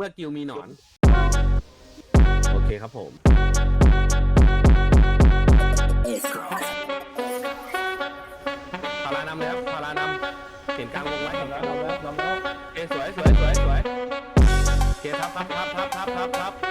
มื่อกิวมีหนอน โอเคครับผม พารานำแล้วพารานำเห็นกลางวงไว้ทำแล้วทำแล้วทำแล้วเอสวยสวยสวยสวยโอเคครับครับครับครับครับครับ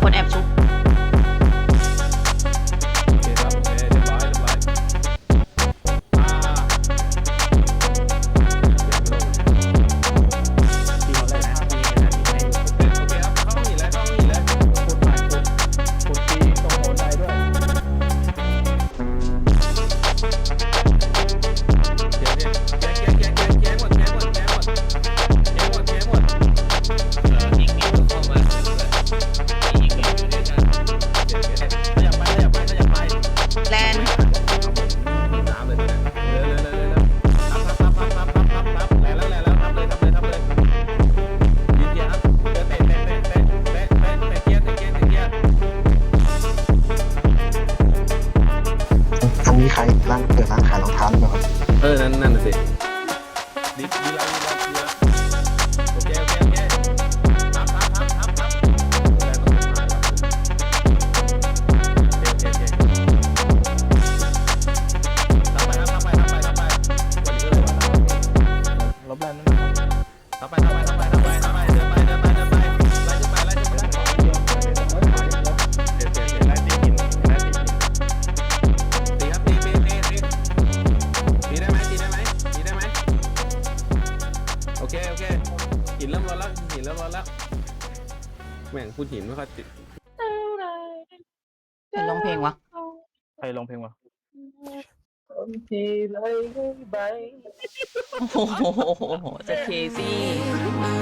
คนแอบชุบ ร่างเปิดร่างขายรองเท้าหรือเปล่าครับ เออ นั่นนั่นน่ะสิ ดีดีแล้วดีแล้วดีแล้ว เคโอเคหินเริ่มร้อนแล้วหินเริ่มร้อนแล้วแม่งพูดหินไม่ค่อยติดเห็นร้องเพลงวะไปร้องเพลงวะโอ้โหจะเคซี่